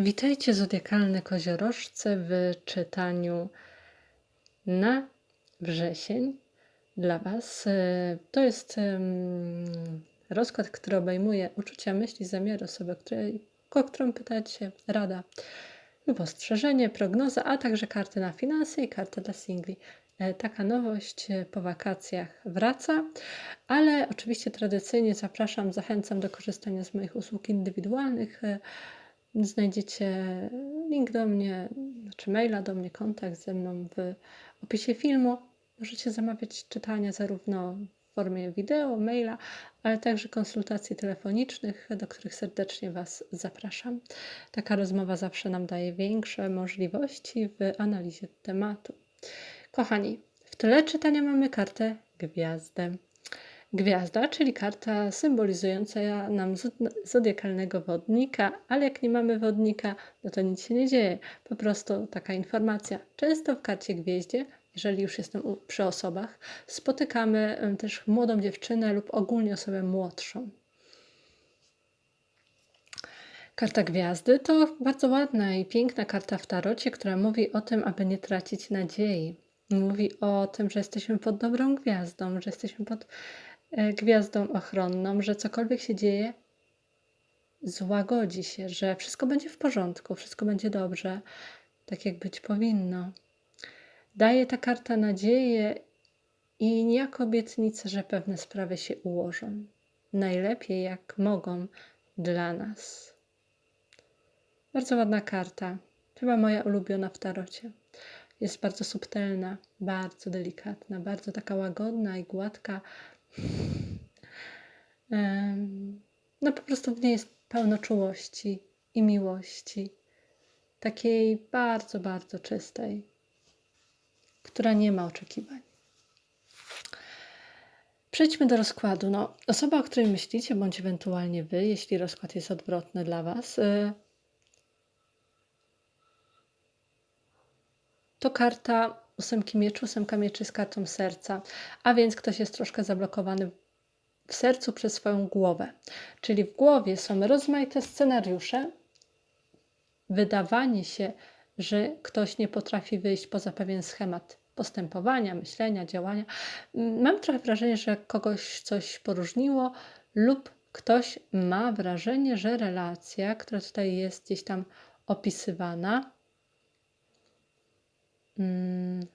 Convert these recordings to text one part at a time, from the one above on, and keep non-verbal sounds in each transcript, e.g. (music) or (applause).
Witajcie zodiakalne koziorożce w czytaniu na wrzesień dla Was. E, To jest rozkład, który obejmuje uczucia, myśli, zamiary osoby, której, o którą pytacie, rada lub ostrzeżenie, prognoza, a także karty na finanse i karty dla singli. E, Taka nowość e, po wakacjach wraca, ale oczywiście tradycyjnie zapraszam, zachęcam do korzystania z moich usług indywidualnych. Znajdziecie link do mnie, znaczy maila do mnie, kontakt ze mną w opisie filmu. Możecie zamawiać czytania zarówno w formie wideo, maila, ale także konsultacji telefonicznych, do których serdecznie Was zapraszam. Taka rozmowa zawsze nam daje większe możliwości w analizie tematu. Kochani, w tyle czytania mamy kartę Gwiazdę. Gwiazda, czyli karta symbolizująca nam zod- zodiakalnego wodnika, ale jak nie mamy wodnika, no to nic się nie dzieje. Po prostu taka informacja. Często w karcie gwieździe, jeżeli już jestem przy osobach, spotykamy też młodą dziewczynę lub ogólnie osobę młodszą. Karta gwiazdy to bardzo ładna i piękna karta w tarocie, która mówi o tym, aby nie tracić nadziei. Mówi o tym, że jesteśmy pod dobrą gwiazdą, że jesteśmy pod gwiazdą ochronną, że cokolwiek się dzieje, złagodzi się, że wszystko będzie w porządku, wszystko będzie dobrze, tak jak być powinno. Daje ta karta nadzieję i niejako obietnicę, że pewne sprawy się ułożą. Najlepiej jak mogą dla nas. Bardzo ładna karta. Chyba moja ulubiona w tarocie. Jest bardzo subtelna, bardzo delikatna, bardzo taka łagodna i gładka. No po prostu w niej jest pełno czułości i miłości. Takiej bardzo, bardzo czystej, która nie ma oczekiwań. Przejdźmy do rozkładu. No, osoba, o której myślicie, bądź ewentualnie wy, jeśli rozkład jest odwrotny dla was, y, to karta ósemki mieczy. Ósemka mieczy jest kartą serca, a więc ktoś jest troszkę zablokowany w sercu przez swoją głowę. Czyli w głowie są rozmaite scenariusze, wydawanie się, że ktoś nie potrafi wyjść poza pewien schemat postępowania, myślenia, działania. Mam trochę wrażenie, że kogoś coś poróżniło, lub ktoś ma wrażenie, że relacja, która tutaj jest gdzieś tam opisywana, mm,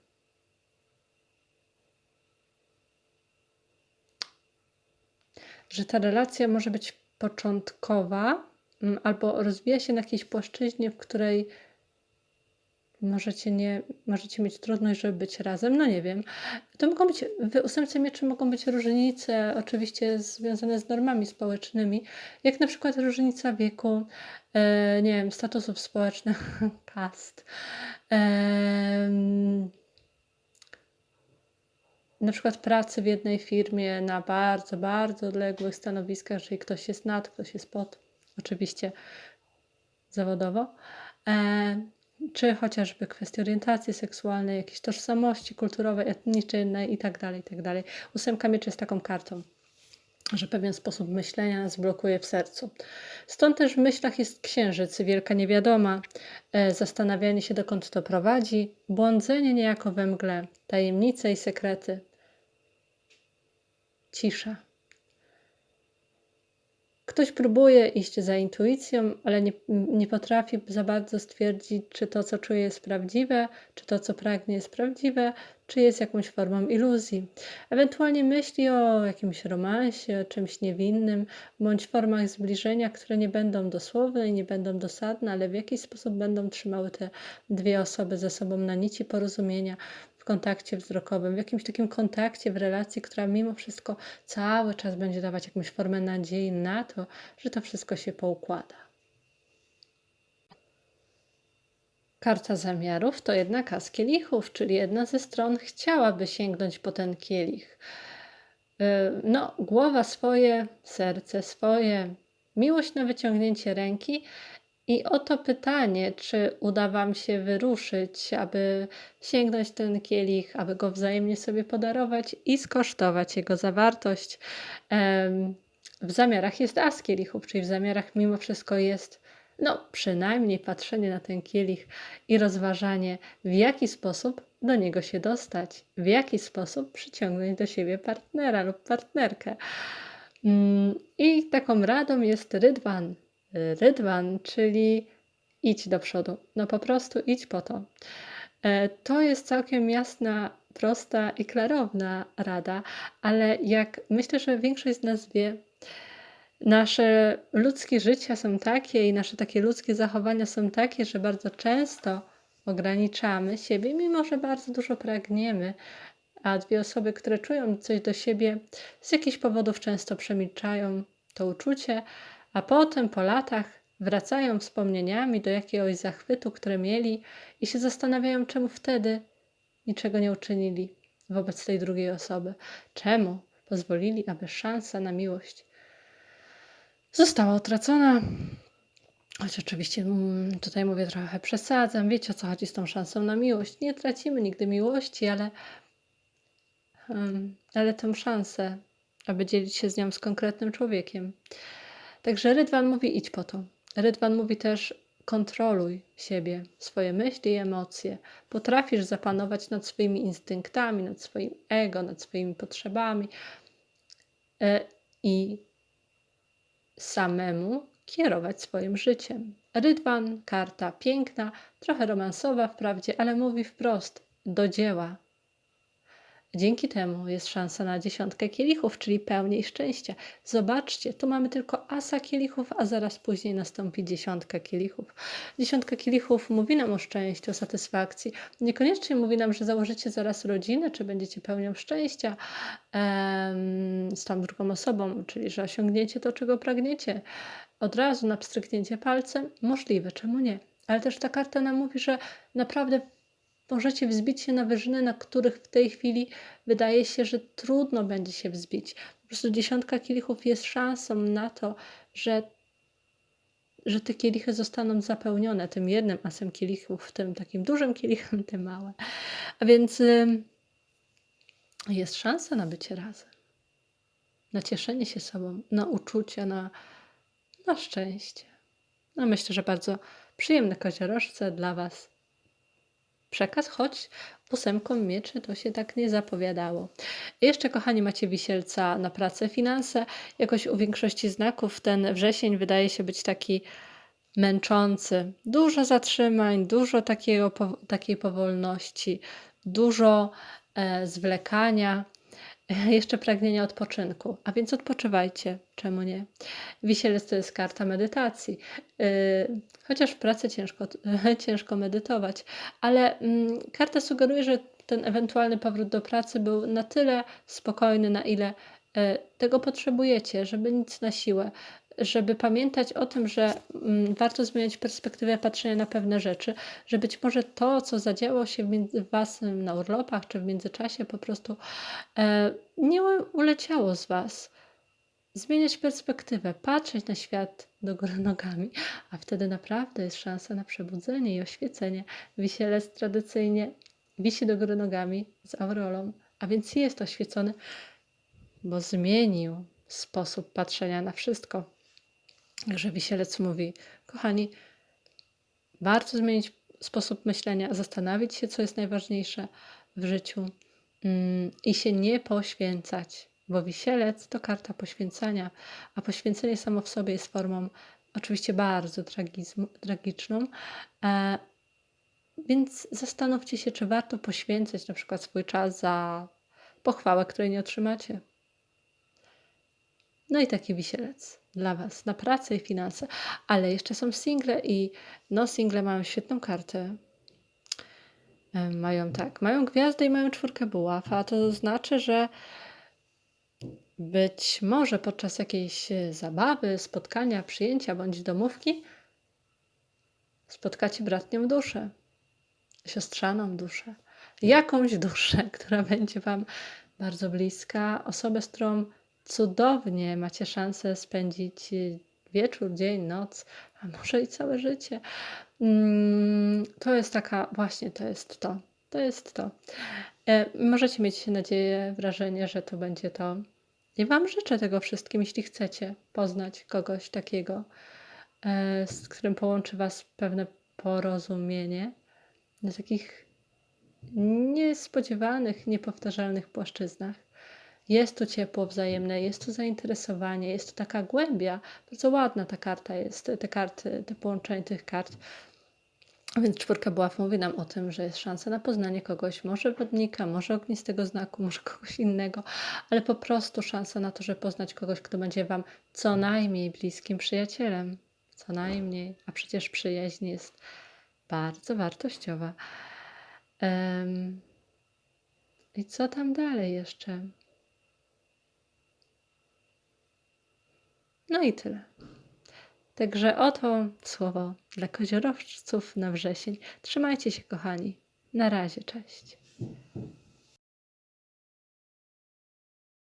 że ta relacja może być początkowa mm, albo rozwija się na jakiejś płaszczyźnie, w której możecie, nie, możecie mieć trudność, żeby być razem. No nie wiem. To mogą być, w ósemce mieczy mogą być różnice, oczywiście związane z normami społecznymi, jak na przykład różnica wieku, e, nie wiem, statusów społecznych, (laughs) kast. em, na przykład pracy w jednej firmie na bardzo, bardzo odległych stanowiskach, czyli ktoś jest nad, ktoś jest pod, oczywiście zawodowo, e, czy chociażby kwestie orientacji seksualnej, jakiejś tożsamości kulturowej, etnicznej itd., itd. Ósemka mieczy jest taką kartą, że pewien sposób myślenia nas blokuje w sercu. Stąd też w myślach jest księżyc, wielka niewiadoma, e, zastanawianie się dokąd to prowadzi, błądzenie niejako we mgle, tajemnice i sekrety, cisza. Ktoś próbuje iść za intuicją, ale nie, nie potrafi za bardzo stwierdzić, czy to, co czuje, jest prawdziwe, czy to, co pragnie, jest prawdziwe, czy jest jakąś formą iluzji. Ewentualnie myśli o jakimś romansie, czymś niewinnym, bądź formach zbliżenia, które nie będą dosłowne i nie będą dosadne, ale w jakiś sposób będą trzymały te dwie osoby ze sobą na nici porozumienia w kontakcie wzrokowym, w jakimś takim kontakcie, w relacji, która mimo wszystko cały czas będzie dawać jakąś formę nadziei na to, że to wszystko się poukłada. Karta zamiarów to jednak as kielichów, czyli jedna ze stron chciałaby sięgnąć po ten kielich. Yy, No, głowa swoje, serce swoje, miłość na wyciągnięcie ręki. I oto pytanie, czy uda Wam się wyruszyć, aby sięgnąć ten kielich, aby go wzajemnie sobie podarować i skosztować jego zawartość. W zamiarach jest as kielichów, czyli w zamiarach mimo wszystko jest No, przynajmniej patrzenie na ten kielich i rozważanie, w jaki sposób do niego się dostać, w jaki sposób przyciągnąć do siebie partnera lub partnerkę. Mm, I taką radą jest rydwan. Rydwan, czyli idź do przodu. No po prostu idź po to. E, to jest całkiem jasna, prosta i klarowna rada, ale jak myślę, że większość z nas wie, nasze ludzkie życia są takie i nasze takie ludzkie zachowania są takie, że bardzo często ograniczamy siebie, mimo że bardzo dużo pragniemy, a dwie osoby, które czują coś do siebie, z jakichś powodów często przemilczają to uczucie, a potem po latach wracają wspomnieniami do jakiegoś zachwytu, które mieli i się zastanawiają, czemu wtedy niczego nie uczynili wobec tej drugiej osoby. Czemu pozwolili, aby szansa na miłość została utracona. Choć oczywiście mm, tutaj mówię trochę przesadzam, wiecie o co chodzi z tą szansą na miłość. Nie tracimy nigdy miłości, ale, ale tę szansę, aby dzielić się z nią z konkretnym człowiekiem. Także Rydwan mówi idź po to. Rydwan mówi też kontroluj siebie, swoje myśli i emocje. Potrafisz zapanować nad swoimi instynktami, nad swoim ego, nad swoimi potrzebami e, i samemu kierować swoim życiem. Rydwan, karta piękna, trochę romansowa wprawdzie, ale mówi wprost do dzieła. Dzięki temu jest szansa na dziesiątkę kielichów, czyli pełniej szczęścia. Zobaczcie, tu mamy tylko asa kielichów, a zaraz później nastąpi dziesiątka kielichów. Dziesiątka kielichów mówi nam o szczęściu, o satysfakcji. Niekoniecznie mówi nam, że założycie zaraz rodzinę, czy będziecie pełnią szczęścia em, z tą drugą osobą, czyli że osiągniecie to, czego pragniecie. Od razu na pstryknięcie palcem możliwe, czemu nie? Ale też ta karta nam mówi, że naprawdę możecie wzbić się na wyżyny, na których w tej chwili wydaje się, że trudno będzie się wzbić. Po prostu dziesiątka kielichów jest szansą na to, że, że te kielichy zostaną zapełnione tym jednym asem kielichów, tym takim dużym kielichem, tym małe. A więc jest szansa na bycie razem, na cieszenie się sobą, na uczucia, na, na szczęście. No myślę, że bardzo przyjemne koziorożce dla Was przekaz, choć ósemką mieczy to się tak nie zapowiadało. jeszcze, kochani, macie wisielca na pracę, finanse. Jakoś u większości znaków ten wrzesień wydaje się być taki męczący. Dużo zatrzymań, dużo takiego, takiej powolności, dużo e, zwlekania. (laughs) Jeszcze pragnienia odpoczynku, a więc odpoczywajcie, czemu nie? Wisielec to jest karta medytacji, yy, chociaż w pracy ciężko, (laughs) ciężko medytować, ale mm, karta sugeruje, że ten ewentualny powrót do pracy był na tyle spokojny, na ile yy, tego potrzebujecie, żeby nic na siłę, żeby pamiętać o tym, że mm, warto zmieniać perspektywę patrzenia na pewne rzeczy, że być może to, co zadziało się w Was na urlopach czy w międzyczasie, po prostu e, nie uleciało z Was. Zmieniać perspektywę, patrzeć na świat do góry (laughs) nogami, a wtedy naprawdę jest szansa na przebudzenie i oświecenie. Wisielec tradycyjnie wisi do góry nogami z aurolą, a więc jest oświecony, bo zmienił sposób patrzenia na wszystko. Także wisielec mówi, kochani, warto zmienić sposób myślenia, zastanowić się, co jest najważniejsze w życiu mm, i się nie poświęcać, bo wisielec to karta poświęcania, a poświęcenie samo w sobie jest formą oczywiście bardzo tragiczną. E, więc zastanówcie się, czy warto poświęcać na przykład swój czas za pochwałę, której nie otrzymacie. No i taki wisielec dla Was na pracę i finanse. Ale jeszcze są single i no single mają świetną kartę. Mają tak, mają gwiazdę i mają czwórkę buław, a to znaczy, że być może podczas jakiejś zabawy, spotkania, przyjęcia bądź domówki spotkacie bratnią duszę, siostrzaną duszę, jakąś duszę, która będzie Wam bardzo bliska, osobę, z którą cudownie macie szansę spędzić y, wieczór, dzień, noc, a może i całe życie. Mm, to jest taka, właśnie to jest to. To jest to. E, możecie mieć nadzieję, wrażenie, że to będzie to. I Wam życzę tego wszystkim, jeśli chcecie poznać kogoś takiego. e, z którym połączy Was pewne porozumienie na takich niespodziewanych, niepowtarzalnych płaszczyznach. Jest tu ciepło wzajemne, jest tu zainteresowanie, jest tu taka głębia. Bardzo ładna ta karta jest, te karty, te połączenie tych kart. Więc czwórka buław mówi nam o tym, że jest szansa na poznanie kogoś, może wodnika, może ognistego znaku, może kogoś innego, ale po prostu szansa na to, żeby poznać kogoś, kto będzie Wam co najmniej bliskim przyjacielem. Co najmniej, a przecież przyjaźń jest bardzo wartościowa. Em, I co tam dalej jeszcze? No i tyle. Także oto słowo dla koziorożców na wrzesień. Trzymajcie się, kochani. Na razie, cześć.